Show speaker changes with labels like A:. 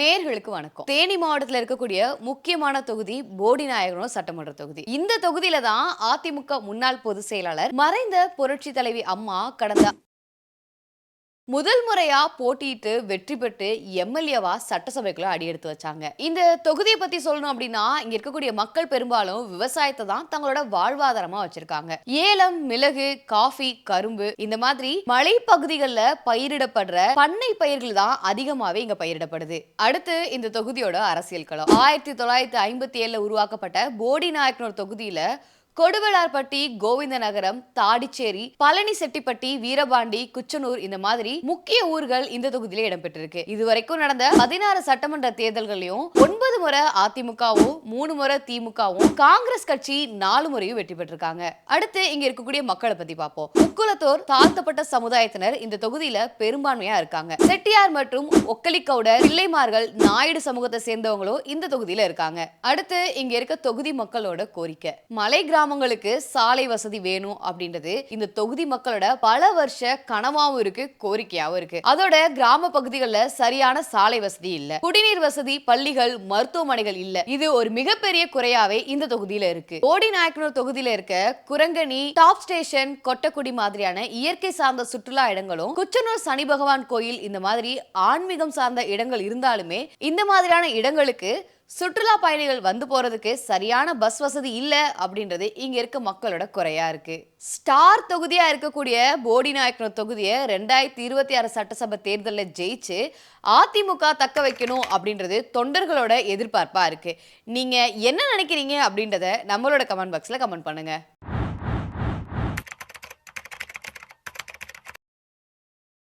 A: நேர்களுக்கு வணக்கம். தேனி மாவட்டத்தில் இருக்கக்கூடிய முக்கியமான தொகுதி போடிநாயகனூர் சட்டமன்ற தொகுதி. இந்த தொகுதியில தான் அதிமுக முன்னாள் பொதுச் செயலாளர் மறைந்த புரட்சி தலைவி அம்மா கடந்த முதல் முறையா போட்டியிட்டு வெற்றி பெற்று எம்எல்ஏவா சட்டசபைக்குள்ள அடி எடுத்து வச்சாங்க. இந்த தொகுதியை பத்தி சொல்லணும் அப்படின்னா இங்க இருக்கக்கூடிய மக்கள் பெரும்பாலும் விவசாயத்தை தான் தங்களோட வாழ்வாதாரமா வச்சிருக்காங்க. ஏலம் மிளகு காஃபி கரும்பு இந்த மாதிரி மலைப்பகுதிகளில் பயிரிடப்படுற பண்ணை பயிர்கள் தான் அதிகமாவே இங்க பயிரிடப்படுது. அடுத்து இந்த தொகுதியோட அரசியல் களம். ஆயிரத்தி தொள்ளாயிரத்தி ஐம்பத்தி ஏழுல உருவாக்கப்பட்ட போடி நாயக்கனூர் தொகுதியில கொடுவலார்பட்டி கோவிந்த நகரம் தாடிச்சேரி பழனி செட்டிப்பட்டி வீரபாண்டி குச்சனூர் இந்த மாதிரி முக்கிய ஊர்கள் இந்த தொகுதியில இடம்பெற்றிருக்கு. இதுவரைக்கும் நடந்த பதினாறு சட்டமன்ற தேர்தல்களையும் ஒன்பது முறை அதிமுகவும் மூணு முறை திமுகவும் காங்கிரஸ் கட்சி நாலு முறையும் வெற்றி பெற்றிருக்காங்க. அடுத்து இங்க இருக்கக்கூடிய மக்களை பத்தி பார்ப்போம். முக்குலத்தோர் தாழ்த்தப்பட்ட சமுதாயத்தினர் இந்த தொகுதியில பெரும்பான்மையா இருக்காங்க. செட்டியார் மற்றும் ஒக்கலிக்கவுடர் பிள்ளைமார்கள் நாயுடு சமூகத்தை சேர்ந்தவங்களும் இந்த தொகுதியில இருக்காங்க. அடுத்து இங்க இருக்க தொகுதி மக்களோட கோரிக்கை. மலை கிராமங்களுக்கு சாலை வசதி வேணும் அப்படின்றது இந்த தொகுதி மக்களோட பல வருஷ கனவாவும் இருக்கு கோரிக்கையாவும் இருக்கு. அதோட கிராம பகுதிகளில் சரியான சாலை வசதி இல்ல. குடிநீர் வசதி பள்ளிகள் மருத்துவமனைகள் இல்ல. இது ஒரு மிகப்பெரிய குறையாவே இந்த தொகுதியில இருக்கு. ஓடி நாயக்கனூர் தொகுதியில இருக்க குரங்கணி டாப் ஸ்டேஷன் கொட்டக்குடி மாதிரியான இயற்கை சார்ந்த சுற்றுலா இடங்களும் குச்சனூர் சனி பகவான் கோயில் இந்த மாதிரி ஆன்மீகம் சார்ந்த இடங்கள் இருந்தாலுமே இந்த மாதிரியான இடங்களுக்கு சுற்றுலா பயணிகள் வந்து போகிறதுக்கு சரியான பஸ் வசதி இல்லை அப்படின்றது இங்கே இருக்க மக்களோட குறையாக இருக்குது ஸ்டார் தொகுதியாக இருக்கக்கூடிய போடி தொகுதியை ரெண்டாயிரத்தி இருபத்தி ஆறு சட்டசபை தேர்தலில் ஜெயிச்சு அதிமுக தக்க வைக்கணும் அப்படின்றது தொண்டர்களோட எதிர்பார்ப்பாக இருக்குது நீங்கள் என்ன நினைக்கிறீங்க அப்படின்றத நம்மளோட கமெண்ட் பாக்ஸில் கமெண்ட் பண்ணுங்கள்